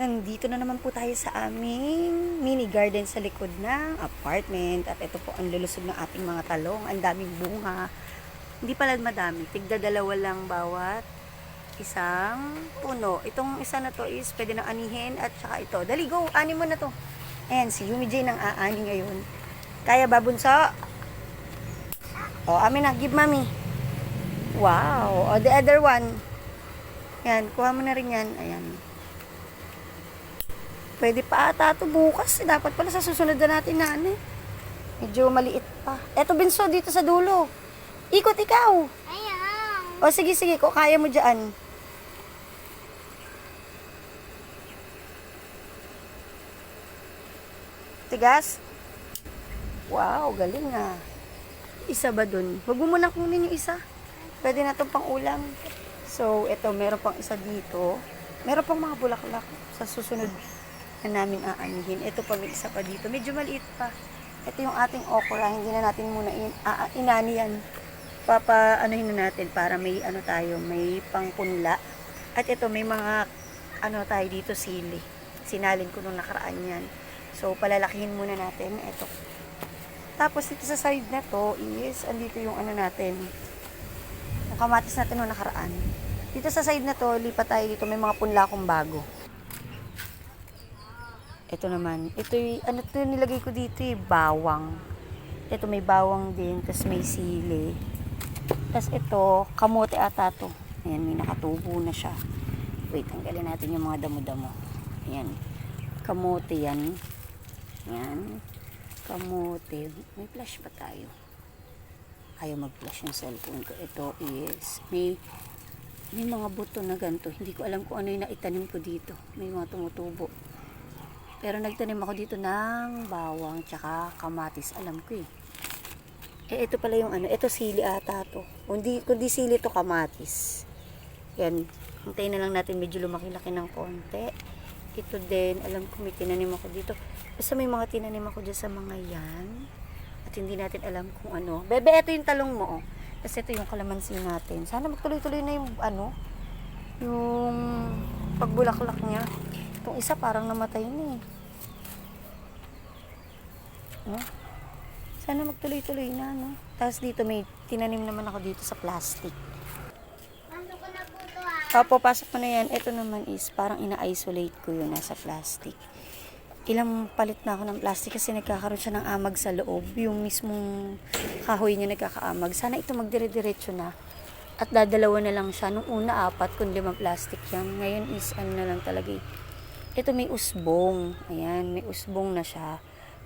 Nandito na naman po tayo sa aming mini garden sa likod ng apartment. At ito po ang lulusog ng ating mga talong. Ang daming bunga. Hindi pala madami. Tigda dalawa lang bawat isang puno. Itong isa na to is pwede nang anihin at saka ito. Dali, go! Ani mo na to. Ayan, si Yumi J nang aani ngayon. Kaya ba, bunso? O, amin na. Give mami. Wow. O, the other one. Yan, kuha mo na rin yan. Ayan. Pwede pa ata ito bukas. eh. Dapat pala sa susunod na natin na eh. Medyo maliit pa. Eto, Binso, dito sa dulo. Ikot ikaw. Ayan. O, sige, sige. Kung kaya mo dyan. Tigas? Wow, galing ah. Isa ba dun? Huwag mo muna kunin yung isa. Pwede na itong pang ulam. So, eto, meron pang isa dito. Meron pang mga bulaklak sa susunod na namin aanihin. Ito pa, may isa pa dito. Medyo maliit pa. Ito yung ating okra. Hindi na natin muna in, inani yan. Papa, anuhin na natin para may ano tayo, may pangpunla. At ito, may mga ano tayo dito, sili. Sinalin ko nung nakaraan yan. So, palalakihin muna natin. Ito. Tapos, dito sa side na to is, andito yung ano natin, yung kamatis natin nung nakaraan. Dito sa side na to, lipat tayo dito, may mga punla akong bago. Ito naman, ito yung, ano to nilagay ko dito eh, bawang. Ito may bawang din, tapos may sili. Tapos ito, kamote ata to. Ayan, may nakatubo na siya. Wait, tanggalin natin yung mga damo-damo. Ayan, kamote yan. Ayan, kamote. May flash pa tayo. Ayaw mag-flash yung cellphone ko. Ito is, may may mga buto na ganito. Hindi ko alam kung ano yung naitanim ko dito. May mga tumutubo. Pero nagtanim ako dito ng bawang tsaka kamatis. Alam ko eh. Eh, ito pala yung ano. Ito sili ata to. Kundi, kundi sili to kamatis. Yan. Hintayin na lang natin medyo lumaki-laki ng konti. Ito din. Alam ko may tinanim ako dito. Basta may mga tinanim ako dyan sa mga yan. At hindi natin alam kung ano. Bebe, ito yung talong mo. Oh. Kasi ito yung kalamansi natin. Sana magtuloy-tuloy na yung ano. Yung pagbulaklak niya. Itong isa parang namatay na eh. No? Sana magtuloy-tuloy na, no? Tapos dito may tinanim naman ako dito sa plastic. Ano ko na po ito ah? Opo, pasok mo na yan. Ito naman is parang ina-isolate ko yun nasa plastic. Ilang palit na ako ng plastic kasi nagkakaroon siya ng amag sa loob. Yung mismong kahoy niya nagkakaamag. Sana ito magdire-diretso na. At dadalawa na lang siya. Nung una, apat, kung limang plastic yan. Ngayon is ano na lang talaga eh. Ito may usbong. Ayan, may usbong na siya.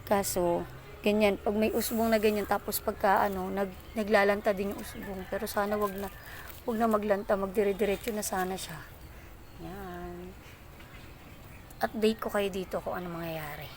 Kaso, ganyan, pag may usbong na ganyan, tapos pagka ano, nag, naglalanta din yung usbong. Pero sana wag na, wag na maglanta, magdire-diretso na sana siya. Yan. Update ko kayo dito kung ano mangyayari.